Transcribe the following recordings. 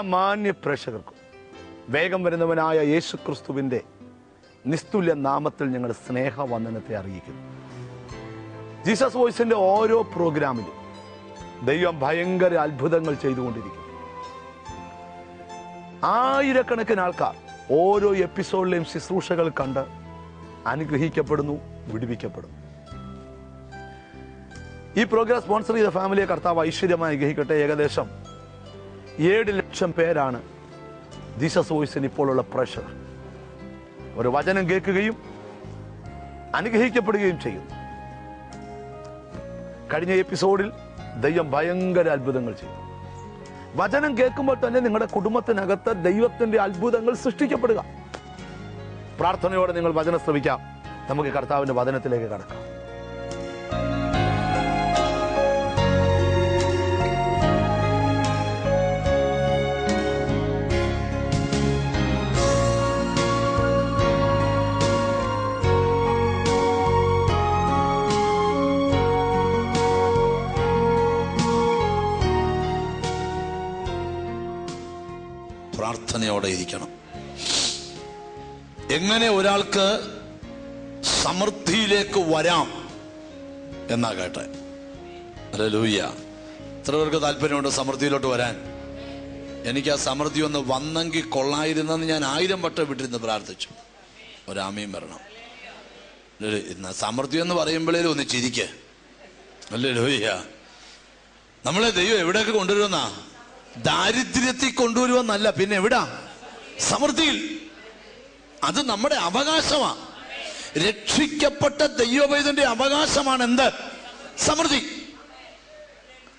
മാന്യ പ്രേക്ഷകർക്കും വേഗം വരുന്നവനായ യേശു ക്രിസ്തുവിന്റെ നിസ്തുല്യ നാമത്തിൽ ഞങ്ങൾ സ്നേഹ വന്ദനത്തെ അറിയിക്കുന്നു. ജീസസ് വോയിസിന്റെ ഓരോ പ്രോഗ്രാമിലും ദൈവം ഭയങ്കര അത്ഭുതങ്ങൾ ചെയ്തുകൊണ്ടിരിക്കുന്നു. ആയിരക്കണക്കിന് ആൾക്കാർ ഓരോ എപ്പിസോഡിലെയും ശുശ്രൂഷകൾ കണ്ട് അനുഗ്രഹിക്കപ്പെടുന്നു വിടുവിക്കപ്പെടുന്നു. ഈ പ്രോഗ്രാം സ്പോൺസർ ചെയ്ത ഫാമിലിയെ കർത്താവ് ഐശ്വര്യമായി അനുഗ്രഹിക്കട്ടെ. ഏകദേശം ഏഴ് ലക്ഷം പേരാണ് ജീസസ് വോയിസിന് ഇപ്പോഴുള്ള പ്രഷർ. ഒരു വചനം കേൾക്കുകയും അനുഗ്രഹിക്കപ്പെടുകയും ചെയ്യുന്നു കഴിഞ്ഞ എപ്പിസോഡിൽ ദൈവം ഭയങ്കര അത്ഭുതങ്ങൾ ചെയ്തു. വചനം കേൾക്കുമ്പോൾ തന്നെ നിങ്ങളുടെ കുടുംബത്തിനകത്ത് ദൈവത്തിന്റെ അത്ഭുതങ്ങൾ സൃഷ്ടിക്കപ്പെടുക. പ്രാർത്ഥനയോടെ നിങ്ങൾ വചനം ശ്രമിക്കാം. നമുക്ക് കർത്താവിന്റെ വചനത്തിലേക്ക് കടക്കാം. പ്രാർത്ഥനയോടെ ഇരിക്കണം. എങ്ങനെ ഒരാൾക്ക് സമൃദ്ധിയിലേക്ക് വരാം എന്നാ കേട്ടെ. അല്ല ലൂയ്യ എത്ര പേർക്ക് താല്പര്യമുണ്ട് സമൃദ്ധിയിലോട്ട് വരാൻ? എനിക്ക് ആ സമൃദ്ധി ഒന്ന് വന്നെങ്കിൽ കൊള്ളായിരുന്നെന്ന് ഞാൻ ആയിരം വട്ടം വിട്ടിരുന്ന് പ്രാർത്ഥിച്ചു. ഒരാമയും വരണം. സമൃദ്ധി എന്ന് പറയുമ്പോഴേലും ഒന്ന് ചിരിക്കേ. അല്ലേ ലൂയ്യ നമ്മളെ ദൈവം എവിടെയൊക്കെ കൊണ്ടുവരുമെന്നാ? ദാരിദ്ര്യത്തിൽ കൊണ്ടുവരുവെന്നല്ല പിന്നെ എവിടാ? സമൃദ്ധിയിൽ. അത് നമ്മുടെ അവകാശമാണ് രക്ഷിക്കപ്പെട്ട ദൈവവൈദ്യന്റെ അവകാശമാണ് എന്ത്? സമൃദ്ധി.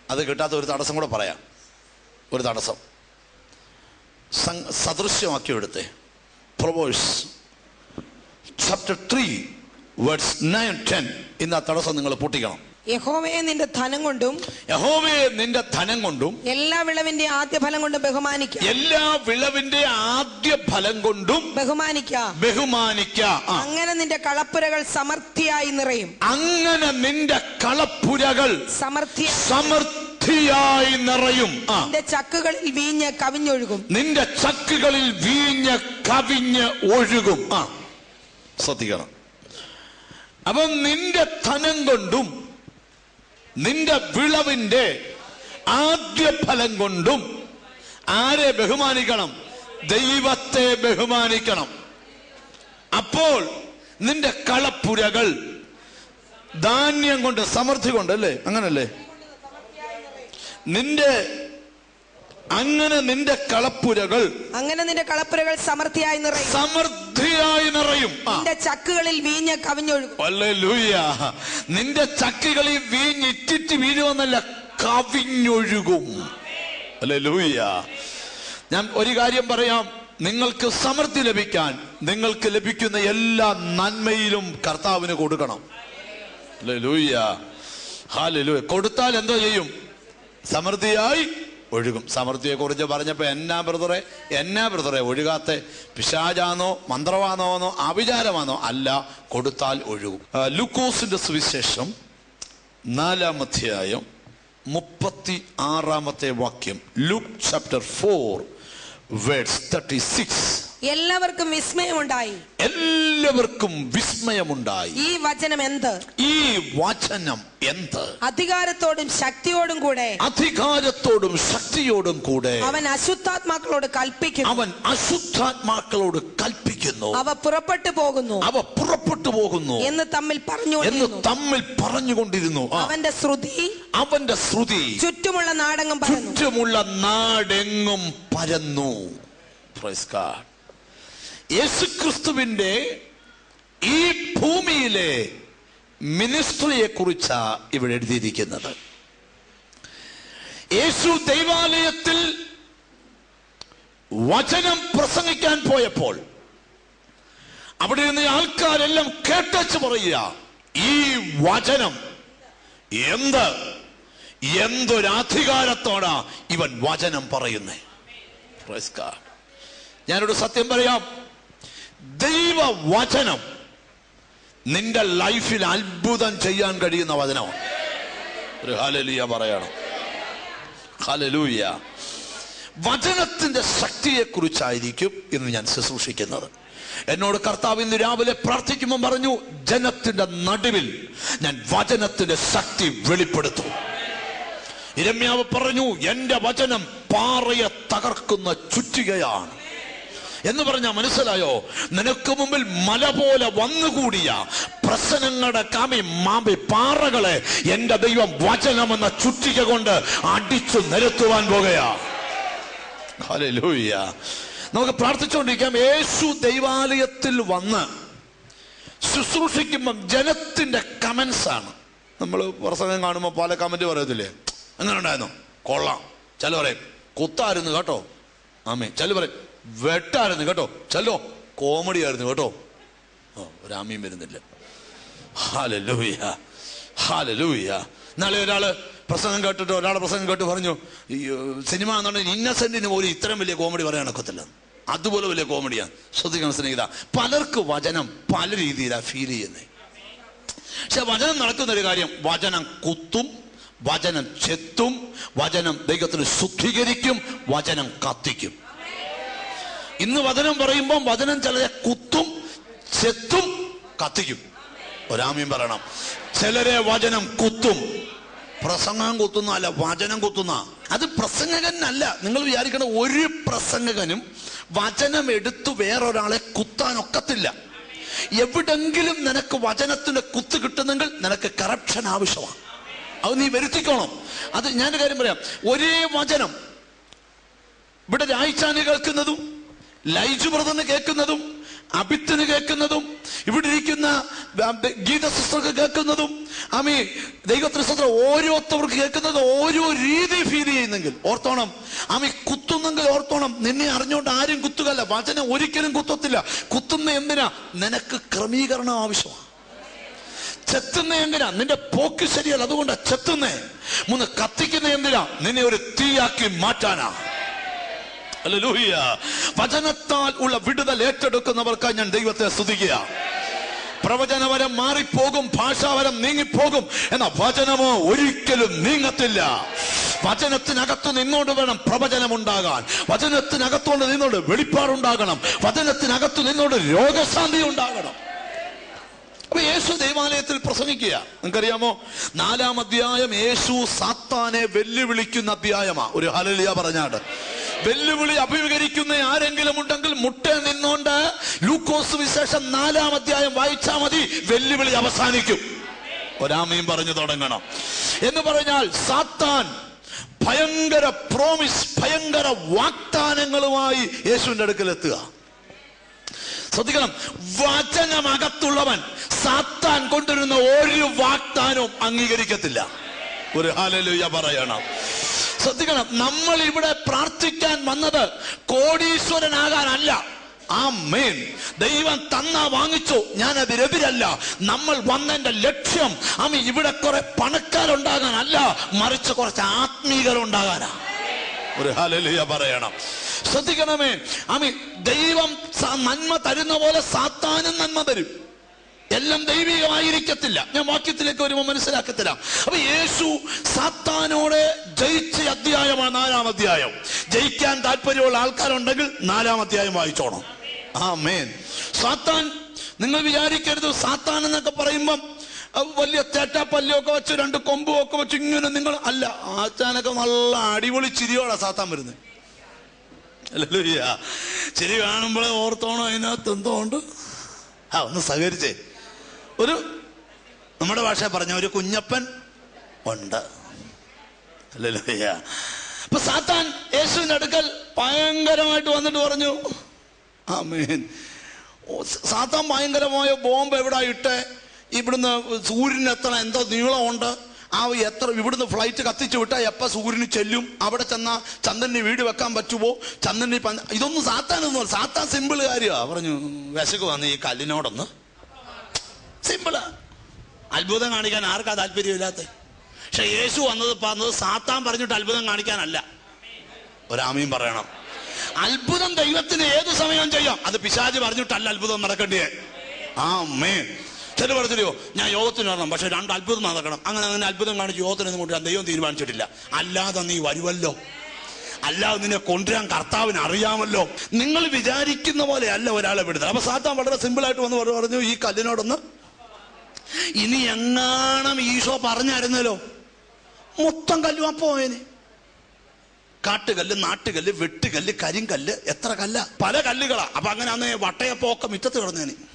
അത് കിട്ടാത്ത ഒരു തടസ്സം കൂടെ പറയാം. ഒരു തടസ്സം. സദൃശ്യമാക്കി എടുത്തേ. Proverbs chapter three words nine ten ഇന്ന് ആ തടസ്സം നിങ്ങൾ പൊട്ടിക്കണം. യഹോവയെ നിന്റെ ധനം കൊണ്ടും യഹോവയെ നിന്റെ ധനം കൊണ്ടും എല്ലാ വിളവിന്റെ ആദ്യ ഫലം കൊണ്ടും ബഹുമാനിക്ക. എല്ലാ വിളവിന്റെ ആദ്യ ഫലം കൊണ്ടും ബഹുമാനിക്ക. ബഹുമാനിക്ക. അങ്ങനെ നിന്റെ കളപ്പുരകൾ സമൃദ്ധിയായി നിറയും. അങ്ങനെ നിന്റെ കളപ്പുരകൾ സമൃദ്ധി സമൃദ്ധിയായി നിറയും. നിന്റെ ചക്കുകളിൽ വീഞ്ഞ് കവിഞ്ഞൊഴുകും. നിന്റെ ചക്കുകളിൽ വീഞ്ഞ് കവിഞ്ഞ് ഒഴുകും. ആ. ശ്രദ്ധിക്കണം. അപ്പം നിന്റെ ധനം കൊണ്ടും നിന്റെ വിളവിന്റെ ആദ്യ ഫലം കൊണ്ടും ആരെ ബഹുമാനിക്കണം? ദൈവത്തെ ബഹുമാനിക്കണം. അപ്പോൾ നിന്റെ കളപ്പുരകൾ ധാന്യം കൊണ്ട് സമൃദ്ധി കൊണ്ട് അല്ലേ? അങ്ങനല്ലേ? നിന്റെ അങ്ങനെ നിന്റെ കളപ്പുരകൾ അങ്ങനെ നിന്റെ കളപ്പുരകൾ സമൃദ്ധിയായി നിറയും. സമൃദ്ധിയായി നിറയും. നിന്റെ ചക്കുകളിൽ വീഞ്ഞ് കവിഞ്ഞൊഴുകും. നിന്റെ ചക്കുകളിൽ വീഞ്ഞ് വീഞ്ഞിറ്റിറ്റ് വീഴുമെന്നല്ല കവിഞ്ഞൊഴുകും. അല്ലെ ലൂയ ഞാൻ ഒരു കാര്യം പറയാം. നിങ്ങൾക്ക് സമൃദ്ധി ലഭിക്കാൻ നിങ്ങൾക്ക് ലഭിക്കുന്ന എല്ലാ നന്മയിലും കർത്താവിന് കൊടുക്കണം. അല്ലെ ലൂയ ഹാലൂയ കൊടുത്താൽ എന്തോ ചെയ്യും? സമൃദ്ധിയായി ഒഴുകും. സമൃദ്ധിയെ കുറിച്ച് പറഞ്ഞപ്പോൾ എന്നാ ബ്രദറെ എന്നാ ബ്രദറെ ഒഴുകാത്ത പിശാചാന്നോ മന്ത്രവാദമാണോ അവിചാരമാണോ അല്ല കൊടുത്താൽ ഒഴുകും. ലുക്കോസിന്റെ സുവിശേഷം നാലാം അധ്യായം മുപ്പത്തി ആറാമത്തെ വാക്യം Luke chapter four words thirty six. എല്ലാവർക്കും വിസ്മയമുണ്ടായി. എല്ലാവർക്കും വിസ്മയമുണ്ടായി. ഈ വചനം എന്ത്? ഈ വചനം എന്ത്? അധികാരത്തോടും ശക്തിയോടും കൂടെ. അധികാരത്തോടും ശക്തിയോടും കൂടെ. അവൻ അശുദ്ധാത്മാക്കളോട് കൽപ്പിക്കുന്നു അവൻ അശുദ്ധാത്മാക്കളോട് കൽപ്പിക്കുന്നു. അവ പുറപ്പെട്ടു പോകുന്നു. അവ പുറപ്പെട്ടു പോകുന്നു. എന്ന് തമ്മിൽ പറഞ്ഞു എന്ന് തമ്മിൽ പറഞ്ഞുകൊണ്ടിരുന്നു. അവന്റെ ശ്രുതി അവന്റെ ശ്രുതി ചുറ്റുമുള്ള നാടെങ്ങും ചുറ്റുമുള്ള നാടെങ്ങും പരന്നു. Praise God. യേശുക്രിസ്തുവിന്റെ ഈ ഭൂമിയിലെ മിനിസ്ട്രിയെ കുറിച്ചാണ് ഇവിടെ എഴുതിയിരിക്കുന്നത് യേശു ദൈവാലയത്തിൽ വചനം പ്രസംഗിക്കാൻ പോയപ്പോൾ അവിടെ നിന്ന് ആൾക്കാരെല്ലാം കേട്ടച്ച് പറയുക ഈ വചനം എന്ത് എന്തൊരധികാരത്തോടാ ഇവൻ വചനം പറയുന്നേ. ഞാനൊരു സത്യം പറയാം ദൈവ വചനം നിന്റെ ലൈഫിൽ അത്ഭുതം ചെയ്യാൻ കഴിയുന്ന വചനമാണ്. ഒരു ഹലലൂയ പറയണം. ഹാലലൂയ വചനത്തിന്റെ ശക്തിയെ കുറിച്ചായിരിക്കും ഇന്ന് ഞാൻ ശുശ്രൂഷിക്കുന്നത്. എന്നോട് കർത്താവ് ഇന്ന് രാവിലെ പ്രാർത്ഥിക്കുമ്പോൾ പറഞ്ഞു ജനത്തിന്റെ നടുവിൽ ഞാൻ വചനത്തിന്റെ ശക്തി വെളിപ്പെടുത്തും. ഇരമ്യാവ് പറഞ്ഞു എന്റെ വചനം പാറയെ തകർക്കുന്ന ചുറ്റികയാണ്. എന്ന് പറഞ്ഞാൽ മനസ്സിലായോ? നിനക്ക് മുമ്പിൽ മല പോലെ വന്നുകൂടിയ പ്രശ്നങ്ങളുടെ കാമി മാമ്പി പാറകളെ എന്റെ ദൈവം വചനമെന്ന ചുറ്റിക കൊണ്ട് അടിച്ചു നിരത്തുവാൻ പോകുകയാ. നമുക്ക് പ്രാർത്ഥിച്ചുകൊണ്ടിരിക്കാം. യേശു ദൈവാലയത്തിൽ വന്ന് ശുശ്രൂഷിക്കുമ്പം ജനത്തിന്റെ കമൻസ് ആണ്. നമ്മൾ പ്രസംഗം കാണുമ്പോൾ പല കമന്റ് പറയത്തില്ലേ? അങ്ങനെ ഉണ്ടായിരുന്നു? കൊള്ളാം. ചില പറയും കുത്തായിരുന്നു കേട്ടോ. ആമേ ചില പറയും വെട്ടായിരുന്നു കേട്ടോ. ചെല്ലോ. കോമഡി ആയിരുന്നു കേട്ടോ. ഓ ഒരു വരുന്നില്ല. ഹാലലൂയ ഹാലലൂയ നാളെ ഒരാൾ പ്രസംഗം കേട്ടിട്ട് ഒരാളെ പ്രസംഗം കേട്ട് പറഞ്ഞു സിനിമ എന്നുണ്ടെങ്കിൽ ഇന്നസെന്റിന് പോലും ഇത്രയും വലിയ കോമഡി പറയാൻ ഒക്കത്തില്ല അതുപോലെ വലിയ കോമഡിയാണ്. ശ്രദ്ധിക്കണം സ്നേഹിത. പലർക്ക് വചനം പല രീതിയിലാണ് ഫീൽ ചെയ്യുന്നത് പക്ഷെ വചനം നടക്കുന്ന ഒരു കാര്യം വചനം കുത്തും വചനം ചെത്തും വചനം ദൈവത്തിന് ശുദ്ധീകരിക്കും വചനം കത്തിക്കും. ഇന്ന് വചനം പറയുമ്പോൾ വചനം ചിലരെ കുത്തും ചെത്തും കത്തിക്കും. ഒരാമ്യം പറയണം. ചിലരെ വചനം കുത്തും. പ്രസംഗം കുത്തുന്ന അല്ല വചനം കുത്തുന്ന. അത് പ്രസംഗകനല്ല. നിങ്ങൾ വിചാരിക്കണം ഒരു പ്രസംഗകനും വചനം എടുത്തു വേറൊരാളെ കുത്താൻ ഒക്കത്തില്ല. എവിടെങ്കിലും നിനക്ക് വചനത്തിന്റെ കുത്ത് കിട്ടുന്നെങ്കിൽ നിനക്ക് കറപ്ഷൻ ആവശ്യമാണ്. അത് നീ വരുത്തിക്കോണം. അത് ഞാൻ കാര്യം പറയാം. ഒരേ വചനം ഇവിടെ രായ്ച്ചാന് കേൾക്കുന്നതും ലൈജു ബ്രദറിന് കേൾക്കുന്നതും അബിത്തിന് കേൾക്കുന്നതും ഇവിടെ ഇരിക്കുന്ന ഗീത സിസ്റ്റർക്ക് കേൾക്കുന്നതും ആമീ ദൈവത്തിന് സിസ്റ്റർ ഓരോരുത്തവർക്ക് കേൾക്കുന്നത് ഓരോ രീതി ഫീൽ ചെയ്യുന്നെങ്കിൽ ഓർത്തോണം. ആമി കുത്തുന്നെങ്കിൽ ഓർത്തോണം. നിന്നെ അറിഞ്ഞുകൊണ്ട് ആരും കുത്തുകല്ല വചനം ഒരിക്കലും കുത്തത്തില്ല. കുത്തുന്ന എന്തിനാ? നിനക്ക് ക്രമീകരണം ആവശ്യമാണ്. ചെത്തുന്ന എന്തിനാ? നിന്റെ പോക്ക് ശരിയല്ല. അതുകൊണ്ടാ ചെത്തുന്നേ. മൂന്ന് കത്തിക്കുന്ന എന്തിനാ? നിന്നെ ഒരു തീയാക്കി മാറ്റാനാ. വചനത്താൽ ഉള്ള വിടുതൽ ഏറ്റെടുക്കുന്നവർക്കായി ഞാൻ ദൈവത്തെ സ്തുതിക്കുക. പ്രവചനവരം മാറിപ്പോകും ഭാഷാവരം നീങ്ങിപ്പോകും എന്ന വചനമോ ഒരിക്കലും നീങ്ങത്തില്ല. വചനത്തിനകത്ത് നിന്നോട് വേണം പ്രവചനം ഉണ്ടാകാൻ വചനത്തിനകത്തോണ്ട് നിന്നോട് വെളിപ്പാടുണ്ടാകണം. വചനത്തിനകത്ത് നിന്നോട് രോഗശാന്തി ഉണ്ടാകണം. അപ്പൊ യേശു ദേവാലയത്തിൽ പ്രസംഗിക്കുക. നിങ്ങൾക്കറിയാമോ? നാലാം അധ്യായം യേശു സാത്താനെ വെല്ലുവിളിക്കുന്ന അധ്യായമാ. ഒരു ഹലലിയ പറഞ്ഞാട്. വെല്ലുവിളി അഭിമുഖീകരിക്കുന്ന ആരെങ്കിലും ഉണ്ടെങ്കിൽ മുട്ട നിന്നോണ്ട് ലൂക്കോസ് വിശേഷം നാലാം അധ്യായം വായിച്ചാൽ മതി. വെല്ലുവിളി അവസാനിക്കും. ഒരാമയും പറഞ്ഞു തുടങ്ങണം. എന്ന് പറഞ്ഞാൽ സാത്താൻ ഭയങ്കര പ്രോമിസ് ഭയങ്കര വാഗ്ദാനങ്ങളുമായി യേശുവിന്റെ അടുക്കൽ എത്തുക ശ്രദ്ധിക്കണം. വചനമകത്തുള്ളവൻ സാത്താൻ കൊണ്ടുവരുന്ന ഒരു വാഗ്ദാനവും അംഗീകരിക്കത്തില്ല. ഒരു ഹാലലുയ പറയണം. ശ്രദ്ധിക്കണം നമ്മൾ ഇവിടെ പ്രാർത്ഥിക്കാൻ വന്നത് കോടീശ്വരനാകാനല്ല. ആ ദൈവം തന്ന വാങ്ങിച്ചു ഞാൻ അതിരെതിരല്ല നമ്മൾ വന്നതിന്റെ ലക്ഷ്യം അമ്മ ഇവിടെ കുറെ പണക്കാരുണ്ടാകാനല്ല മറിച്ച് കുറച്ച് ആത്മീകരുണ്ടാകാനാ. ഒരു ഹലലിയ പറയണം. ശ്രദ്ധിക്കണമേ. ആമി ദൈവം നന്മ തരുന്ന പോലെ സാത്താനും നന്മ തരും. എല്ലാം ദൈവികമായിരിക്കത്തില്ല. ഞാൻ വാക്യത്തിലേക്ക് വരുമ്പോൾ മനസ്സിലാക്കത്തില്ല. അപ്പൊ യേശു സാത്താനോട് ജയിച്ച അധ്യായമാണ് നാലാം അധ്യായം. ജയിക്കാൻ താല്പര്യമുള്ള ആൾക്കാരുണ്ടെങ്കിൽ നാലാം അധ്യായം വായിച്ചോണം. ആ മേൻ സാത്താൻ നിങ്ങൾ വിചാരിക്കരുത്. സാത്താൻ എന്നൊക്കെ പറയുമ്പം വലിയ തേറ്റാപ്പല്ലൊക്കെ വെച്ച് രണ്ട് കൊമ്പും ഒക്കെ വെച്ച് ഇങ്ങനെ നിങ്ങൾ അല്ല ആച്ചാനൊക്കെ നല്ല അടിപൊളി ചിരിയോടാ സാത്താൻ വരുന്നത്. അല്ലല്ലോയ്യ ചിരി കാണുമ്പോഴേ ഓർത്തോണം അതിനകത്ത് എന്തോ ഉണ്ട്. ആ ഒന്ന് സഹകരിച്ചേ. ഒരു നമ്മുടെ ഭാഷ പറഞ്ഞ ഒരു കുഞ്ഞപ്പൻ ഉണ്ട്. അപ്പൊ സാത്താൻ യേശുവിന്റെ അടുക്കൽ ഭയങ്കരമായിട്ട് വന്നിട്ട് പറഞ്ഞു ആമേൻ. മീൻ സാത്താൻ ഭയങ്കരമായ ബോംബ് എവിടെ ഇട്ടേ? ഇവിടുന്ന് സൂര്യനെത്തണം എന്തോ നീളമുണ്ട്. ആ എത്ര ഇവിടുന്ന് ഫ്ലൈറ്റ് കത്തിച്ചു വിട്ടാൽ എപ്പ സൂര്യന് ചെല്ലും? അവിടെ ചെന്ന ചന്ദ്രന് വീട് വെക്കാൻ പറ്റുമോ ചന്ദ്രന് ഇതൊന്നും സാത്താനൊന്നും സാത്താൻ സിമ്പിൾ കാര്യമാ പറഞ്ഞു വിശക്ക് വന്ന് ഈ കല്ലിനോടൊന്ന്. സിമ്പിളാ അത്ഭുതം കാണിക്കാൻ ആർക്കാ താല്പര്യമില്ലാത്ത പക്ഷെ യേശു വന്നത് പറഞ്ഞത് സാത്താൻ പറഞ്ഞിട്ട് അത്ഭുതം കാണിക്കാനല്ല. ഒരാമയും പറയണം. അത്ഭുതം ദൈവത്തിന് ഏത് സമയവും ചെയ്യാം. അത് പിശാജ് പറഞ്ഞിട്ടല്ല അത്ഭുതം നടക്കേണ്ടിയേ. ആ മേ ചില പറഞ്ഞില്ലയോ ഞാൻ യോഗത്തിന് വരണം പക്ഷെ രണ്ട് അത്ഭുതം നടക്കണം. അങ്ങനെ അങ്ങനെ അത്ഭുതം കാണിച്ച് യോഗത്തിന് കൊണ്ടുവരാൻ ദൈവം തീരുമാനിച്ചിട്ടില്ല. അല്ലാതെ നീ വരുമല്ലോ. അല്ലാതെ നിന്നെ കൊണ്ടുവരാൻ കർത്താവിന് അറിയാമല്ലോ. നിങ്ങൾ വിചാരിക്കുന്ന പോലെ അല്ല ഒരാളെ വിടുന്നത്. അപ്പൊ സാത്താൻ വളരെ സിമ്പിൾ ആയിട്ട് വന്ന് പറഞ്ഞു, പറഞ്ഞു ഈ കല്ലിനോടൊന്ന് ഇനി എങ്ങാണം ഈശോ പറഞ്ഞായിരുന്നല്ലോ? മൊത്തം കല്ലും അപ്പോ അതിന് കാട്ടുകല്ല് നാട്ടുകല്ല് വെട്ടുകല്ല് കരിങ്കല്ല് എത്ര കല്ല? പല കല്ലുകളാ. അപ്പൊ അങ്ങനെ അന്ന് വട്ടയപ്പൊക്കെ മുറ്റത്ത് കിടന്നേനെ.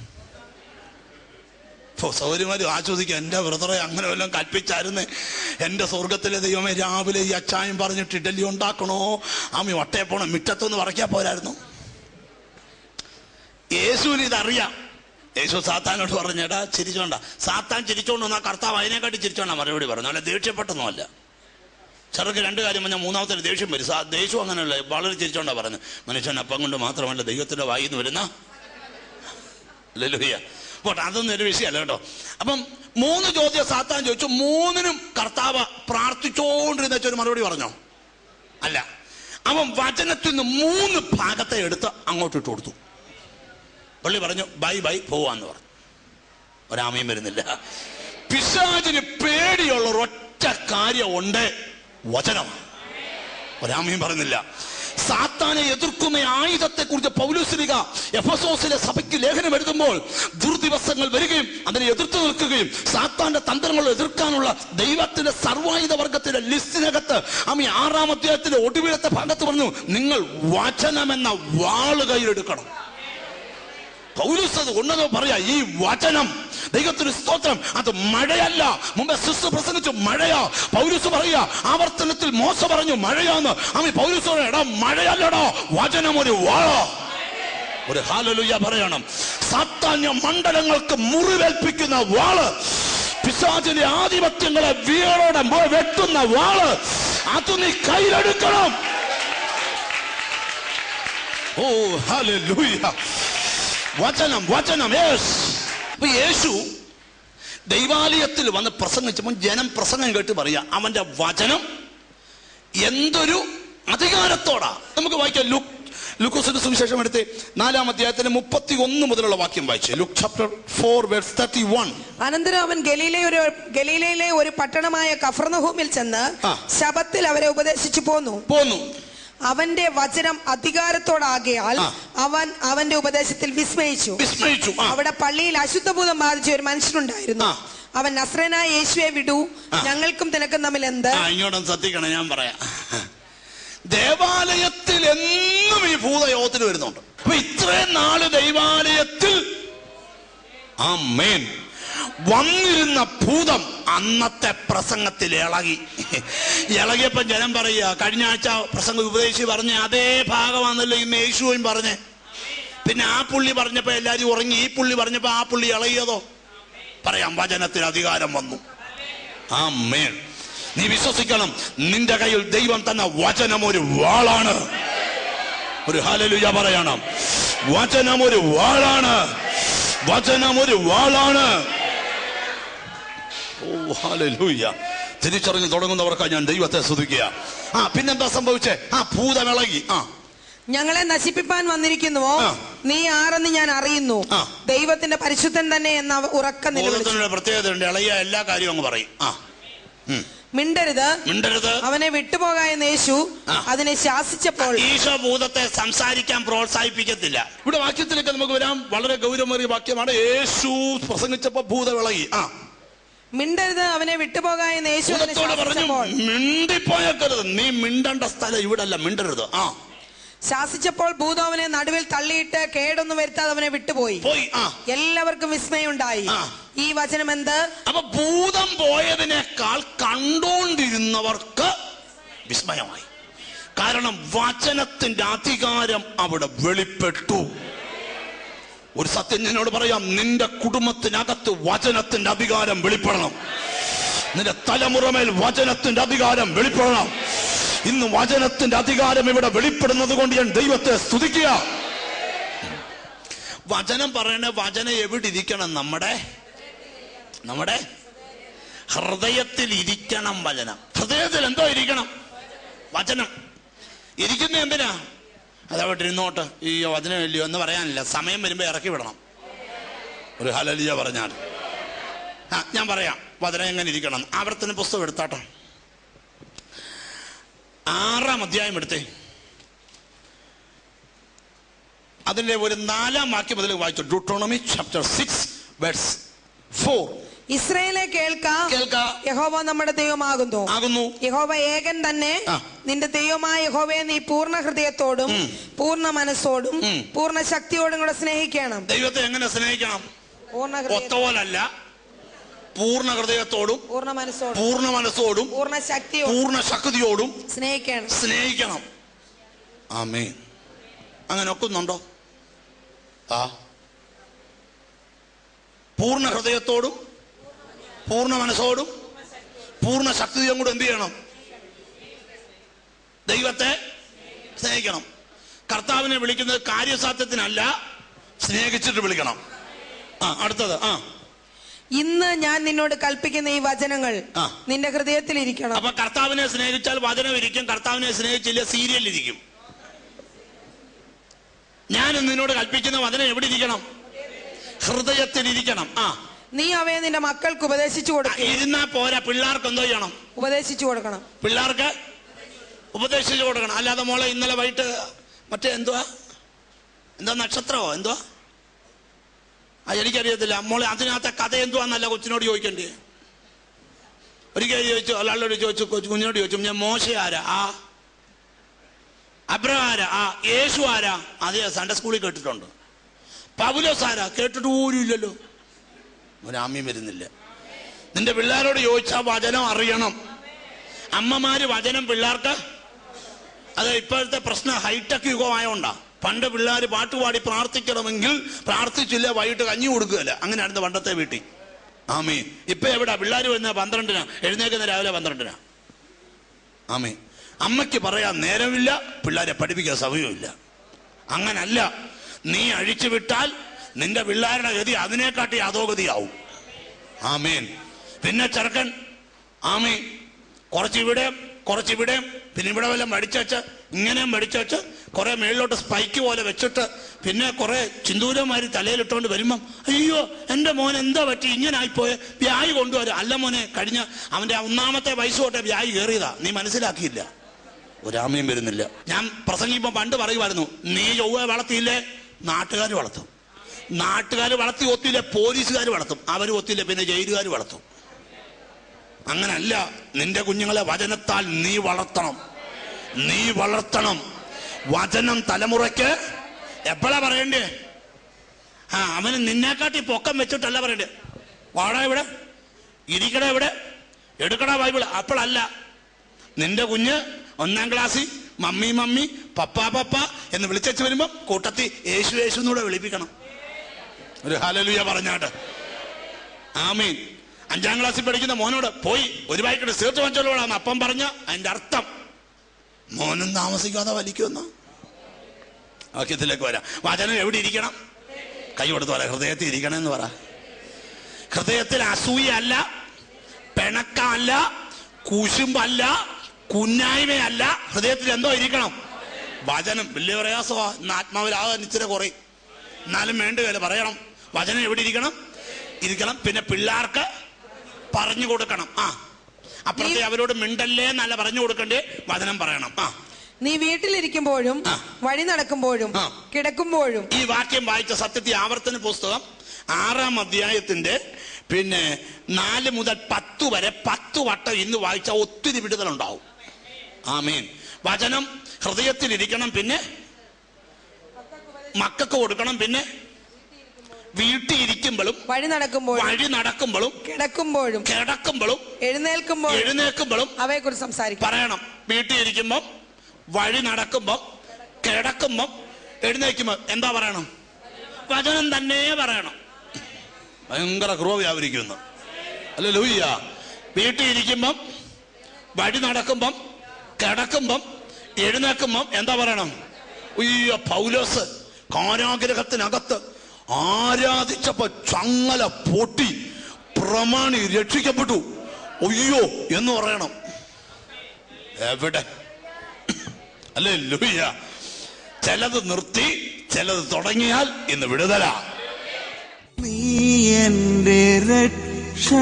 ഇപ്പൊ സൗകര്യമാരും ആശ്വസിക്കുക എന്റെ ബ്രദറെ അങ്ങനെ വല്ലതും കൽപ്പിച്ചായിരുന്നു. എന്റെ സ്വർഗത്തിലെ ദൈവമേ രാവിലെ ഈ അച്ചായം പറഞ്ഞിട്ട് ഇഡലി ഉണ്ടാക്കണോ? ആമി വട്ടയപ്പോണം മിറ്റത്തൊന്ന് പറയ്ക്കാൻ പോരായിരുന്നു. യേശുവിന് ഇതറിയാം. യേശു സാത്താനോട് പറഞ്ഞേടാ ചിരിച്ചോണ്ട. സാത്താൻ ചിരിച്ചോണ്ട് വന്നാൽ കർത്താവ് അതിനെക്കാട്ടി ചിരിച്ചോണ്ടാ മറുപടി പറഞ്ഞു അല്ല ദേഷ്യപ്പെട്ടൊന്നുമല്ല. ചെറുക്ക് രണ്ട് കാര്യം പറഞ്ഞാൽ മൂന്നാമത്തെ ദേഷ്യം വരും. സാ ദേഷ്യം അങ്ങനെയല്ല വളരെ ചിരിച്ചോണ്ടാ പറഞ്ഞു മനുഷ്യൻ അപ്പം കൊണ്ട് മാത്രമല്ല ദൈവത്തിന്റെ വായിന്ന് വരുന്ന ലലുഹിയ പോട്ടെ അതൊന്നും ഒരു വിഷയമല്ല കേട്ടോ. അപ്പം മൂന്ന് ചോദ്യം സാത്താൻ ചോദിച്ചു മൂന്നിനും കർത്താവ് പ്രാർത്ഥിച്ചോണ്ടിരുന്ന ഒരു മറുപടി പറഞ്ഞോ? അല്ല. അവൻ വചനത്തിൽ നിന്ന് മൂന്ന് ഭാഗത്തെ എടുത്ത് അങ്ങോട്ട് ഇട്ട് കൊടുത്തു. പള്ളി പറഞ്ഞു ബൈ ബൈ പോവാന്ന് പറഞ്ഞു. ഒരാമയും വരുന്നില്ല. പിശാചിന് പേടിയുള്ള ഒറ്റ കാര്യം ഉണ്ട് വചനം. ഒരാമയും പറയുന്നില്ല. സാത്താനെ എതിർക്കുന്ന ആയുധത്തെ കുറിച്ച് പൗലുസ്ലിക എഫസോസിലെ സഭയ്ക്ക് ലേഖനം എഴുതുമ്പോൾ ദുർദിവസങ്ങൾ വരികയും അതിനെ എതിർത്തു നിൽക്കുകയും സാത്താന്റെ തന്ത്രങ്ങൾ എതിർക്കാനുള്ള ദൈവത്തിന്റെ സർവായുധ വർഗത്തിന്റെ ലിസ്റ്റിനകത്ത് അമ്മ ആറാം അധ്യായത്തിന്റെ ഒടുവിലത്തെ ഭാഗത്ത് പറഞ്ഞു നിങ്ങൾ വചനമെന്ന വാൾ കയ്യിലെടുക്കണം. അത് ഉണ്ടെന്ന് പറയാ ഈ വചനം ദൈവത്തിന് സ്തോത്രം അത് മഴയല്ല. മുമ്പേ സിസ് പ്രസംഗിച്ചു മഴയാ. പൗരസ് പറയാ ആവർത്തനത്തിൽ മോശ പറഞ്ഞു മഴയാന്ന്. അമ്മ പൗലൂസ് പറയാ, മഴയല്ലടാ വചനം ഒരു വാള. ഒരു ഹാലലുയ്യ പറയണം. സാത്താന്യ മണ്ഡലങ്ങൾക്ക് മുറിവേൽപ്പിക്കുന്ന വാൾ പിശാചിന്റെ ആധിപത്യങ്ങളെ വീളോടെ വെട്ടുന്ന വാൾ അത് നീ കയ്യിലെടുക്കണം. ഓ ഹല്ലേലൂയ. വചനം വചനം യേസ് അപ്പൊ യേശു ദൈവാലയത്തിൽ വന്ന് പ്രസംഗിച്ചപ്പോൾ ജനം പ്രസംഗം കേട്ട് പറയുക അവന്റെ വചനം എന്തൊരു അധികാരത്തോടാ. നമുക്ക് വായിക്കാം ലുക്ക് ലുക്കോസിന്റെ സുവിശേഷം എടുത്ത് നാലാം അധ്യായത്തിന് മുപ്പത്തി ഒന്ന് മുതലുള്ള വാക്യം വായിച്ചു Luke chapter four verse thirty one. അനന്തരം അവൻ ഗലീലെ ഒരു ഗലീലയിലെ ഒരു പട്ടണമായ കഫർണഹൂമിൽ ചെന്ന്. ശബത്തിൽ അവരെ ഉപദേശിച്ചു പോന്നു. പോന്നു. അവന്റെ വചനം അധികാരത്തോടാകിയാൽ. അവൻ അവന്റെ ഉപദേശത്തിൽ വിസ്മയിച്ചു. വിസ്മയിച്ചു അവിടെ പള്ളിയിൽ അശുദ്ധഭൂതം ബാധിച്ച ഒരു മനുഷ്യനുണ്ടായിരുന്നു. അവൻ നസ്രനായ യേശുവെ വിടൂ. ഞങ്ങൾക്കും തിനക്കും തമ്മിൽ എന്ത്? ആ ശ്രദ്ധിക്കണം ഞാൻ പറയാം. ദേവാലയത്തിൽ എന്നും ഈ ഭൂതയോഗത്തിന് വരുന്നുണ്ട്. അപ്പൊ ഇത്രയും നാൾ ദൈവാലയത്തിൽ ആ മേൻ വന്നിരുന്ന ഭൂതം അന്നത്തെ പ്രസംഗത്തിൽ ഇളകി. ഇളകിയപ്പോ ജനം പറയുക കഴിഞ്ഞ ആഴ്ച പ്രസംഗ ഉപദേശി പറഞ്ഞ അതേ ഭാഗമാണല്ലോ ഇന്ന് യേശുവും പറഞ്ഞേ. പിന്നെ ആ പുള്ളി പറഞ്ഞപ്പോ എല്ലാരും ഉറങ്ങി. ഈ പുള്ളി പറഞ്ഞപ്പോ ആ പുള്ളി ഇളകിയതോ? പറയാം വചനത്തിന് അധികാരം വന്നു. ആ മേൽ നീ വിശ്വസിക്കണം. നിന്റെ കയ്യിൽ ദൈവം തന്ന വചനം ഒരു വാളാണ്. ഒരു ഹാലലുജ പറയണം. വചനം ഒരു വാളാണ്. വചനം ഒരു വാളാണ്. തിരിച്ചറിഞ്ഞ് തുടങ്ങുന്നവർക്കാ ഞാൻ ദൈവത്തെ സ്തുതിക്കുക. ആ പിന്നെന്താ സംഭവിച്ചേ? ആ ഭൂതമിളകി ആ. ഞങ്ങളെ നശിപ്പിപ്പാൻ വന്നിരിക്കുന്നുവോ? നീ ആരെന്ന് ഞാൻ അറിയുന്നു. ദൈവത്തിന്റെ പരിശുദ്ധൻ തന്നെ എന്ന ഉറക്കം പ്രത്യേകത ഉണ്ട് ഇളകിയ എല്ലാ കാര്യവും അങ്ങ് പറയും. ആ. മിണ്ടരുത്. മിണ്ടരുത്. അവനെ വിട്ടുപോകാൻ എന്ന് യേശു അതിനെ ശാസിച്ചപ്പോൾ ഈശോ ഭൂതത്തെ സംസാരിക്കാൻ പ്രോത്സാഹിപ്പിക്കത്തില്ല. ഇവിടെ വാക്യത്തിലേക്ക് നമുക്ക് വരാം. വളരെ ഗൗരവമേറിയ വാക്യമാണ്. യേശു പ്രസംഗിച്ചപ്പോ ഭൂതവിളകി ആ. മിണ്ടരുത് അവനെ വിട്ടുപോകാൻ യേശു മിണ്ടിപ്പോയക്കരുത്. നീ മിണ്ടേണ്ട സ്ഥലം ഇവിടെ അല്ല മിണ്ടരുത്. ആ. ശാസിച്ചപ്പോൾ ഭൂതോവനെ നടുവിൽ തള്ളിയിട്ട് കേടൊന്നും വരുത്താതെ അവനെ വിട്ടുപോയി. എല്ലാവർക്കും വിസ്മയുണ്ടായി. ഈ വചനം എന്ത്? അപ്പൊ ഭൂതം പോയതിനേക്കാൾ കണ്ടോണ്ടിരുന്നവർക്ക് വിസ്മയമായി. കാരണം വചനത്തിന്റെ അധികാരം അവിടെ വെളിപ്പെട്ടു. ഒരു സത്യം എന്നോട് പറയാം നിന്റെ കുടുംബത്തിനകത്ത് വചനത്തിന്റെ അധികാരം വെളിപ്പെടണം. നിന്റെ തലമുറമേൽ വചനത്തിന്റെ അധികാരം വെളിപ്പെടണം. ഇന്ന് വചനത്തിന്റെ അധികാരം ഇവിടെ വെളിപ്പെടുന്നത് കൊണ്ട് ഞാൻ ദൈവത്തെ സ്തുതിക്കുക. വചനം പറയണ വചനം എവിടെ ഇരിക്കണം നമ്മുടെ? നമ്മുടെ ഹൃദയത്തിൽ ഇരിക്കണം വചനം. ഹൃദയത്തിൽ എന്തോ ഇരിക്കണം? വചനം. ഇരിക്കുന്ന എന്തിനാ? അതവിടെ ഇരുന്നോട്ട്. ഈ വചനം ഇല്ലയോ എന്ന് പറയാനില്ല. സമയം വരുമ്പോൾ ഇറക്കി വിടണം. ഒരു ഹലലിയ പറഞ്ഞാൽ. ആ ഞാൻ പറയാം. വചനം എങ്ങനെ ഇരിക്കണം? ആവർത്തന പുസ്തകം എടുത്താട്ടോ. ആറാം അധ്യായം എടുത്തേ. അതിന്റെ ഒരു നാലാം വാക്യം മുതൽ വായിച്ചു. Deuteronomy chapter six verse four ഇസ്രയേലെ യഹോവ നമ്മുടെ ദൈവമാകുന്നു. ആകുന്നു. യഹോവ ഏകൻ തന്നെ. നിന്റെ ദൈവമായ യഹോവയെ നീ പൂർണ ഹൃദയത്തോടും പൂർണ മനസ്സോടും പൂർണ ശക്തിയോടും കൂടെ സ്നേഹിക്കണം. ദൈവത്തെ എങ്ങനെ സ്നേഹിക്കണം? പൂർണ ഒത്തപോലല്ല. പൂർണ ഹൃദയത്തോടും പൂർണ മനസ്സോടും. പൂർണ മനസ്സോടും പൂർണ ശക്തിയോടും. പൂർണ ശക്തിയോടും സ്നേഹിക്കണം. സ്നേഹിക്കണം. ആമേ അങ്ങനെ ഒക്കുന്നുണ്ടോ? ആ. പൂർണ ഹൃദയത്തോടും പൂർണ മനസ്സോടും പൂർണ ശക്തിയും കൂടെ എന്ത് ചെയ്യണം? ദൈവത്തെ സ്നേഹിക്കണം. കർത്താവിനെ വിളിക്കുന്നത് കാര്യസാധ്യത്തിനല്ല സ്നേഹിച്ചിട്ട് വിളിക്കണം. ആ അടുത്തത് ആ. ഇന്ന് ഞാൻ നിന്നോട് കൽപ്പിക്കുന്ന ഈ വചനങ്ങൾ നിന്റെ ഹൃദയത്തിൽ ഇരിക്കണം. അപ്പൊ കർത്താവിനെ സ്നേഹിച്ചാൽ വചനം ഇരിക്കും കർത്താവിനെ സ്നേഹിച്ചില്ല സീരിയൽ ഇരിക്കും ഞാൻ നിന്നോട് കൽപ്പിക്കുന്ന വചനം എവിടെ ഇരിക്കണം? ഹൃദയത്തിൽ ഇരിക്കണം ആ. നീ അവയെ നിന്റെ മക്കൾക്ക് ഉപദേശിച്ചു കൊടുക്കുക ഇരുന്നാ പോരാ പിള്ളേർക്ക് എന്തോ ചെയ്യണം. ഉപദേശിച്ചു കൊടുക്കണം. പിള്ളേർക്ക് ഉപദേശിച്ചു കൊടുക്കണം. അല്ലാതെ മോളെ ഇന്നലെ വൈകിട്ട് മറ്റേ എന്തുവാ? എന്തോ നക്ഷത്രമോ? എന്തുവാ? ആ എനിക്കറിയത്തില്ല. മോളെ അതിനകത്തെ കഥ എന്തുവാന്നല്ല കൊച്ചിനോട് ചോദിക്കണ്ടേ. ഒരിക്കൽ ചോദിച്ചു ഒരാളോട് ചോദിച്ചു കൊച്ചു കുഞ്ഞിനോട് ചോദിച്ചു ഞാൻ മോശ ആരാ? ആ അബ്രഹാം ആരാ? ആ യേശു ആരാ? അതെ സൺഡേ സ്കൂളിൽ കേട്ടിട്ടുണ്ട്. പൗലോസ് ആരാ? കേട്ടിട്ട് പോലും ഇല്ലല്ലോ. ഒരാമ്യം വരുന്നില്ല. നിന്റെ പിള്ളേരോട് ചോദിച്ചാൽ വചനം അറിയണം. അമ്മമാര് വചനം പിള്ളേർക്ക് അത് ഇപ്പോഴത്തെ പ്രശ്നം ഹൈടെക് യുഗമായോണ്ടാ. പണ്ട് പിള്ളേർ പാട്ടുപാടി പ്രാർത്ഥിക്കണമെങ്കിൽ പ്രാർത്ഥിച്ചില്ല വൈകിട്ട് കഞ്ഞി കൊടുക്കുകയല്ല. അങ്ങനെയായിരുന്നു പണ്ടത്തെ വീട്ടിൽ. ആമേ ഇപ്പൊ എവിടാ? പിള്ളേർ വരുന്ന പന്ത്രണ്ടിനാ. എഴുന്നേക്കുന്ന രാവിലെ പന്ത്രണ്ടിനാ. ആമേ അമ്മയ്ക്ക് പറയാൻ നേരമില്ല പിള്ളേരെ പഠിപ്പിക്കാൻ സമയമില്ല അങ്ങനല്ല. നീ അഴിച്ചു വിട്ടാൽ നിന്റെ പിള്ളേരുടെ ഗതി അതിനെക്കാട്ടി അധോഗതിയാവും ആമേൻ. പിന്നെ ചെറുക്കൻ ആമേ കുറച്ചിവിടെ കുറച്ചിവിടെ പിന്നെ ഇവിടെ വല്ല മടിച്ചുവെച്ച് ഇങ്ങനെയും മടിച്ചുവെച്ച് കുറെ മേളിലോട്ട് സ്പൈക്ക് പോലെ വെച്ചിട്ട് പിന്നെ കുറെ ചിന്തൂരമാരി തലയിലിട്ടുകൊണ്ട് വരുമ്പം അയ്യോ എന്റെ മോൻ എന്താ പറ്റി? ഇങ്ങനെ ആയിപ്പോയെ വ്യായി കൊണ്ടുവരും. അല്ല മോനെ കഴിഞ്ഞ അവന്റെ ഒന്നാമത്തെ വയസ്സ് തൊട്ടേ വ്യായി കയറിയതാ. നീ മനസ്സിലാക്കിയില്ല. ഒരാമയും വരുന്നില്ല. ഞാൻ പ്രസംഗിക്കുമ്പോൾ പണ്ട് പറയുമായിരുന്നു നീ ചൊവ്വ വളർത്തിയില്ലേ? നാട്ടുകാർ വളർത്തും. നാട്ടുകാർ വളർത്തി ഒത്തില്ല പോലീസുകാർ വളർത്തും. അവർ ഒത്തില്ല പിന്നെ ജയിലുകാർ വളർത്തും. അങ്ങനല്ല നിന്റെ കുഞ്ഞുങ്ങളെ വചനത്താൽ നീ വളർത്തണം. നീ വളർത്തണം. വചനം തലമുറയ്ക്ക് എപ്പോഴാ പറയണ്ടേ? ആ അവന് നിന്നെക്കാട്ടി പൊക്കം വെച്ചിട്ടല്ല പറയണ്ടേ? വാടാ ഇവിടെ. ഇരിക്കണ ഇവിടെ. എടുക്കടാ ബൈബിൾ അപ്പോഴല്ല നിന്റെ കുഞ്ഞ് ഒന്നാം ക്ലാസ്സിൽ മമ്മി മമ്മി പപ്പ പപ്പ എന്ന് വിളിച്ചു വരുമ്പോ കൂട്ടത്തിൽ യേശു യേശു എന്നൂടെ വിളിപ്പിക്കണം. ഒരു ഹലലുയ പറഞ്ഞാട്ട്. ആമീൻ. അഞ്ചാം ക്ലാസ്സിൽ പഠിക്കുന്ന മോനോട് പോയി ഒരു പാക്കറ്റ് സീർത്ത് വാങ്ങിച്ചോളാം അപ്പം പറഞ്ഞ അതിന്റെ അർത്ഥം. മോനും താമസിക്കാതെ വലിക്കുമെന്ന്? വാക്യത്തിലേക്ക് വരാം. വചനം എവിടെ ഇരിക്കണം? കൈ കൊടുത്ത് പറ ഹൃദയത്തിൽ ഇരിക്കണം എന്ന് പറ. ഹൃദയത്തിൽ അസൂയല്ല പിണക്കമല്ല കുശുമ്പല്ല കുന്നായ്മയല്ല. ഹൃദയത്തിൽ എന്തോ ഇരിക്കണം? വചനം. വലിയ പ്രയാസമാ. ഇന്ന് ആത്മാവിലാകാൻ ഇച്ചിരി കുറയും. എന്നാലും വേണ്ടുകയില്ല പറയണം. വചനം എവിടെ ഇരിക്കണം? ഇരിക്കണം. പിന്നെ പിള്ളേർക്ക് പറഞ്ഞു കൊടുക്കണം. ആ. അപ്പുറത്തെ അവരോട് മിണ്ടല്ലേ നല്ല പറഞ്ഞു കൊടുക്കണ്ടേ? വചനം പറയണം. ആ. നീ വീട്ടിലിരിക്കുമ്പോഴും വഴി നടക്കുമ്പോഴും കിടക്കുമ്പോഴും. ഈ വാക്യം വായിച്ച സത്യത്തിൽ ആവർത്തന പുസ്തകം ആറാം അധ്യായത്തിന്റെ പിന്നെ നാല് മുതൽ പത്ത് വരെ പത്ത് വട്ടം ഇന്ന് വായിച്ച ഒത്തിരി വിടുതൽ വിടുതലുണ്ടാവും. ആമീൻ. വചനം ഹൃദയത്തിൽ ഇരിക്കണം പിന്നെ മക്കൾക്ക് കൊടുക്കണം പിന്നെ വീട്ടിൽ ഇരിക്കുമ്പോഴും വഴി നടക്കുമ്പോഴും വഴി നടക്കുമ്പോഴും കിടക്കുമ്പോഴും കിടക്കുമ്പോഴും എഴുന്നേൽക്കുമ്പോഴും എഴുന്നേൽക്കുമ്പോഴും അവയെ കുറിച്ച് സംസാരിക്കും. പറയണം. വീട്ടിൽ ഇരിക്കുമ്പം വഴി നടക്കുമ്പം കിടക്കുമ്പം എഴുന്നേൽക്കുമ്പോ എന്താ പറയണം? വചനം തന്നെ പറയണം. ഭയങ്കര ക്രൂ വ്യാപരിക്കുന്നു അല്ല ലൂയ്യ വീട്ടിൽ ഇരിക്കുമ്പം വഴി നടക്കുമ്പം കിടക്കുമ്പം എഴുന്നേൽക്കുമ്പം എന്താ പറയണം? ഉയ്യോ പൗലോസ് കാരാഗ്രഹത്തിനകത്ത് ആരാധിച്ചപ്പോ ചങ്ങല പൊട്ടി പ്രമാണി രക്ഷിക്കപ്പെട്ടു. ഒയ്യോ എന്ന് പറയണം. എവിടെ? അല്ലേ ലൂയ്യ ചിലത് നിർത്തി ചിലത് തുടങ്ങിയാൽ ഇന്ന് വിടുതല. നീ എന്റെ രക്ഷകനും.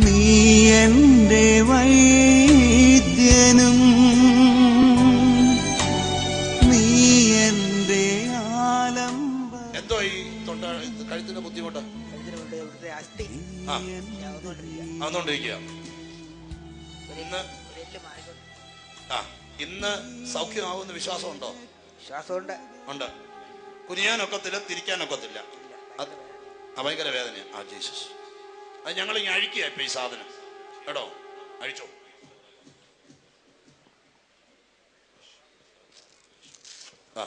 നീ എന്റെ എന്റെ ആ. വന്നോണ്ടിരിക്കുക ഇന്ന് ആ ഇന്ന് സൗഖ്യമാവുന്ന വിശ്വാസമുണ്ടോ? വിശ്വാസമുണ്ട്. ഉണ്ട്. കുനിയാനൊക്കത്തില്ല തിരിക്കാനൊക്കത്തില്ല. ഭയങ്കര വേദന. ആ ജീസസ്. അത് ഞങ്ങൾ ഇങ്ങനെ അഴിക്കുക ഇപ്പൊ ഈ സാധനം. കേട്ടോ? അഴിച്ചോ. ആ.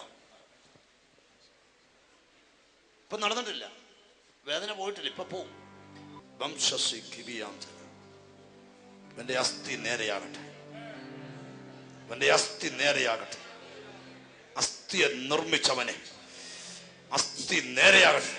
ഇപ്പൊ നടന്നിട്ടില്ല. വേദന പോയിട്ടില്ല ഇപ്പൊ പോവും. വംശസി കിബിയാന്ത എന്റെ അസ്ഥി നേരെയാകട്ടെ. എന്റെ അസ്ഥി നേരെയാകട്ടെ. അസ്ഥിയെ നിർമ്മിച്ചവനെ. അസ്ഥി നേരെയാകട്ടെ.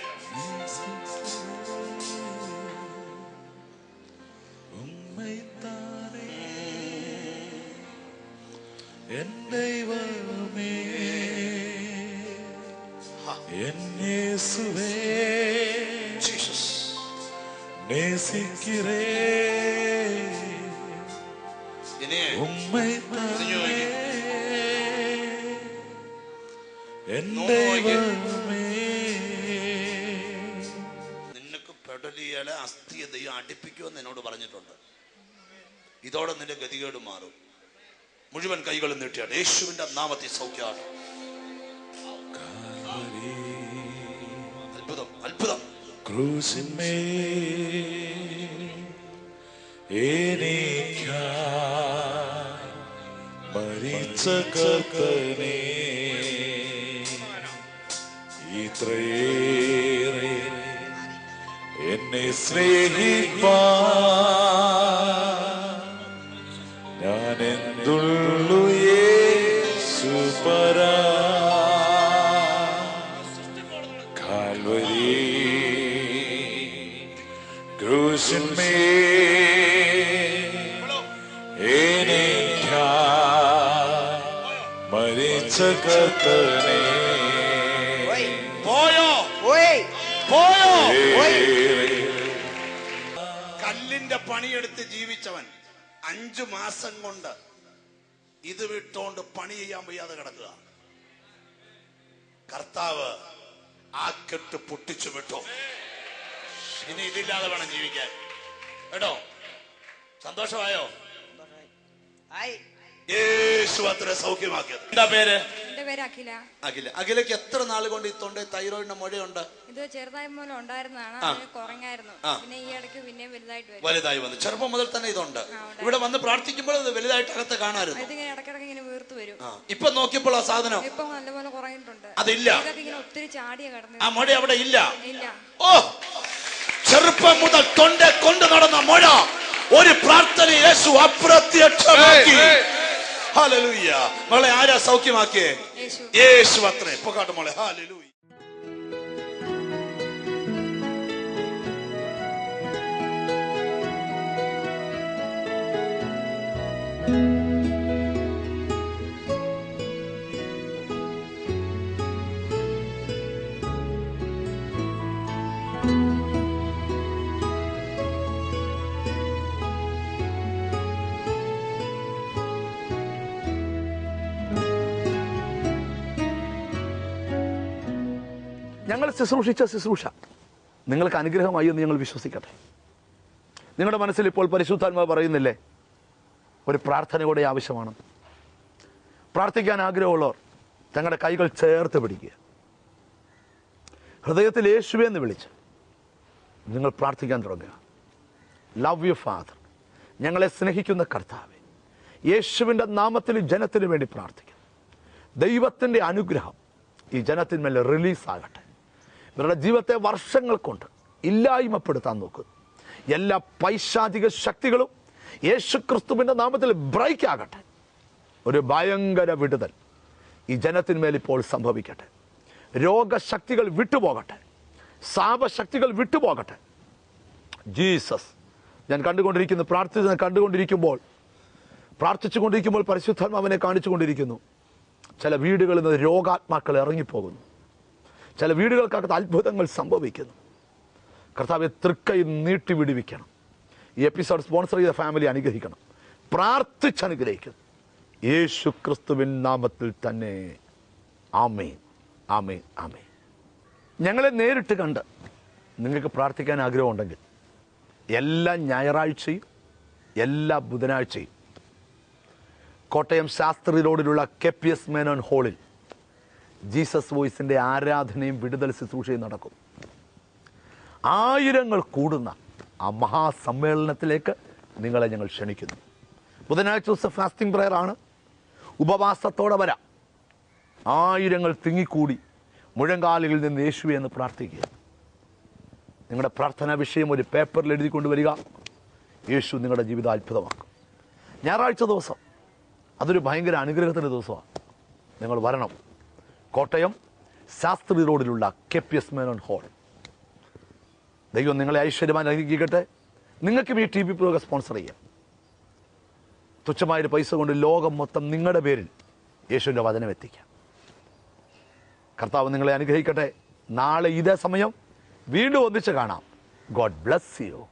മുഴുവൻ കൈകളും നീട്ടിയാണ്. യേശുവിന്റെ നാമത്തെ സൗഖ്യമാണ് അത്ഭുതം അത്ഭുതം. ക്രൂസിന്മേ മരിച്ച കർത്തനെ ഇത്രയേറെ എന്നെ സ്നേഹിപ്പാ കത്തനെ പോയോ? ഓയ്. പോയോ? പോയി. കല്ലിന്റെ പണിയെടുത്ത് ജീവിച്ചവൻ അഞ്ചു മാസം കൊണ്ട് ഇത് വിട്ടോണ്ട് പണി ചെയ്യാൻ വയ്യാതെ കിടക്കുക. കർത്താവ് ആ കെട്ട് പൊട്ടിച്ചു വിട്ടു. ഇനി ഇതില്ലാതെ വേണം ജീവിക്കാൻ. കേട്ടോ? സന്തോഷമായോ? ആയി യേശു അത്ര സൗഖ്യമാക്കിയത്. എന്താ പേര്? എന്റെ പേര് അഖില. അഖില. അഖിലക്ക് എത്ര നാൾ കൊണ്ട് ഈ തൊണ്ട തൈറോയിഡിന്റെ മുഴയുണ്ട്? ഇത് ചെറുതായി മൂലം ഉണ്ടായിരുന്നതാണ്. കുറഞ്ഞായിരുന്നു. പിന്നെ ഈ ഇടയ്ക്ക് പിന്നെ വലുതായിട്ട് വരും. വലുതായി വന്നു. ചെറുപ്പം മുതൽ തന്നെ ഇതുണ്ട്. ഉണ്ട്. ഇവിടെ വന്ന് പ്രാർത്ഥിക്കുമ്പോൾ ഇത് വലുതായിട്ട് അകത്ത് കാണാറുണ്ട് ഇതിങ്ങനെ ഇടയ്ക്കിടയ്ക്ക് ഇങ്ങനെ വീർത്തു വരും. ഇപ്പൊ നോക്കിയപ്പോൾ ആ സാധനം ഇപ്പൊ നല്ലപോലെ കുറഞ്ഞിട്ടുണ്ട്. അതില്ല. ഇതൊക്കെ ഇങ്ങനെ ഒത്തിരി ചാടിയ കടന്നു ആ മുഴ അവിടെ ഇല്ല. ഇല്ല. ഓ. ചെറുപ്പം മുതൽ തൊണ്ട കൊണ്ട് നടന്ന മുഴ ഒരു പ്രാർത്ഥന യേശു അപ്രത്യക്ഷമാക്കി. ഹാലലൂയ മകളെ ആരാ സൗഖ്യമാക്കിയേ? യേശു. അത്രേ. ഇപ്പൊ മോളെ. മോളെ ഞങ്ങൾ ശുശ്രൂഷിച്ച ശുശ്രൂഷ. നിങ്ങൾക്ക് അനുഗ്രഹമായി എന്ന് ഞങ്ങൾ വിശ്വസിക്കട്ടെ. നിങ്ങളുടെ മനസ്സിൽ ഇപ്പോൾ പരിശുദ്ധാത്മാവ് പറയുന്നില്ലേ? ഒരു പ്രാർത്ഥന പ്രാർത്ഥനയോടെ ആവശ്യമാണ്. പ്രാർത്ഥിക്കാൻ ആഗ്രഹമുള്ളവർ തങ്ങളുടെ കൈകൾ ചേർത്ത് പിടിക്കുക. ഹൃദയത്തിൽ യേശുവെ എന്ന് വിളിച്ച് നിങ്ങൾ പ്രാർത്ഥിക്കാൻ തുടങ്ങുക. ലവ് യു ഫാദർ ഞങ്ങളെ സ്നേഹിക്കുന്ന കർത്താവ് യേശുവിന്റെ നാമത്തിൽ ജനത്തിന് വേണ്ടി പ്രാർത്ഥിക്കുന്നു. ദൈവത്തിന്റെ അനുഗ്രഹം ഈ ജനത്തിന്മേൽ റിലീസാകട്ടെ ഇവരുടെ ജീവിതത്തെ വർഷങ്ങൾ കൊണ്ട് ഇല്ലായ്മപ്പെടുത്താൻ നോക്കുന്നു എല്ലാ പൈശാചിക ശക്തികളും യേശു ക്രിസ്തുവിന്റെ നാമത്തിൽ ബ്രേക്ക് ആകട്ടെ. ഒരു ഭയങ്കര വിടുതൽ ഈ ജനത്തിന്മേൽ ഇപ്പോൾ സംഭവിക്കട്ടെ. രോഗശക്തികൾ വിട്ടുപോകട്ടെ. സാപശക്തികൾ വിട്ടുപോകട്ടെ. ജീസസ് ഞാൻ കണ്ടുകൊണ്ടിരിക്കുന്നു പ്രാർത്ഥിച്ച് കണ്ടുകൊണ്ടിരിക്കുമ്പോൾ പ്രാർത്ഥിച്ചു പ്രാർത്ഥിച്ചുകൊണ്ടിരിക്കുമ്പോൾ പരിശുദ്ധാത്മാവിനെ കാണിച്ചുകൊണ്ടിരിക്കുന്നു. ചില വീടുകളിൽ നിന്ന് രോഗാത്മാക്കൾ ഇറങ്ങിപ്പോകുന്നു. ചില വീടുകൾക്കകത്ത് അത്ഭുതങ്ങൾ സംഭവിക്കുന്നു. കർത്താവെ തൃക്കൈ നീട്ടി വിടിവിക്കണം ഈ എപ്പിസോഡ് സ്പോൺസർ ചെയ്ത ഫാമിലി അനുഗ്രഹിക്കണം. പ്രാർത്ഥിച്ച് അനുഗ്രഹിക്കുന്നു. യേശു ക്രിസ്തുവിൻ നാമത്തിൽ തന്നെ. ആമേൻ. ആമേൻ. ആമേൻ. ഞങ്ങളെ നേരിട്ട് കണ്ട് നിങ്ങൾക്ക് പ്രാർത്ഥിക്കാൻ ആഗ്രഹമുണ്ടെങ്കിൽ എല്ലാ ഞായറാഴ്ചയും എല്ലാ ബുധനാഴ്ചയും കോട്ടയം ശാസ്ത്രി റോഡിലുള്ള കെ പി എസ് മേനോൻ ഹാളിൽ ജീസസ് വോയിസിന്റെ ആരാധനയും വിടുതൽ ശുശ്രൂഷയും നടക്കും. ആയിരങ്ങൾ കൂടുന്ന ആ മഹാസമ്മേളനത്തിലേക്ക് നിങ്ങളെ ഞങ്ങൾ ക്ഷണിക്കുന്നു. ബുധനാഴ്ച ദിവസം ഫാസ്റ്റിംഗ് പ്രയർ ആണ്. ഉപവാസത്തോടെ വരാം. ആയിരങ്ങൾ തിങ്ങിക്കൂടി മുഴങ്കാലുകളിൽ നിന്ന് യേശു എന്ന് പ്രാർത്ഥിക്കുക. നിങ്ങളുടെ പ്രാർത്ഥനാ വിഷയം ഒരു പേപ്പറിൽ എഴുതി കൊണ്ടുവരിക. യേശു നിങ്ങളുടെ ജീവിതം അത്ഭുതമാക്കും. ഞായറാഴ്ച ദിവസം. അതൊരു ഭയങ്കര അനുഗ്രഹത്തിന്റെ ദിവസമാണ്. നിങ്ങൾ വരണം. കോട്ടയം ശാസ്ത്രി റോഡിലുള്ള K P S Menon hall. ദൈവം നിങ്ങളെ ഐശ്വര്യമായി അനുഗ്രഹിക്കട്ടെ. നിങ്ങൾക്കും ഈ ടി വി പ്രോഗ്രാം സ്പോൺസർ ചെയ്യാം. തുച്ഛമായൊരു പൈസ കൊണ്ട് ലോകം മൊത്തം നിങ്ങളുടെ പേരിൽ യേശുവിന്റെ വചനം എത്തിക്കാം. കർത്താവ് നിങ്ങളെ അനുഗ്രഹിക്കട്ടെ. നാളെ ഇതേ സമയം വീണ്ടും ഒന്നിച്ച് കാണാം. God bless you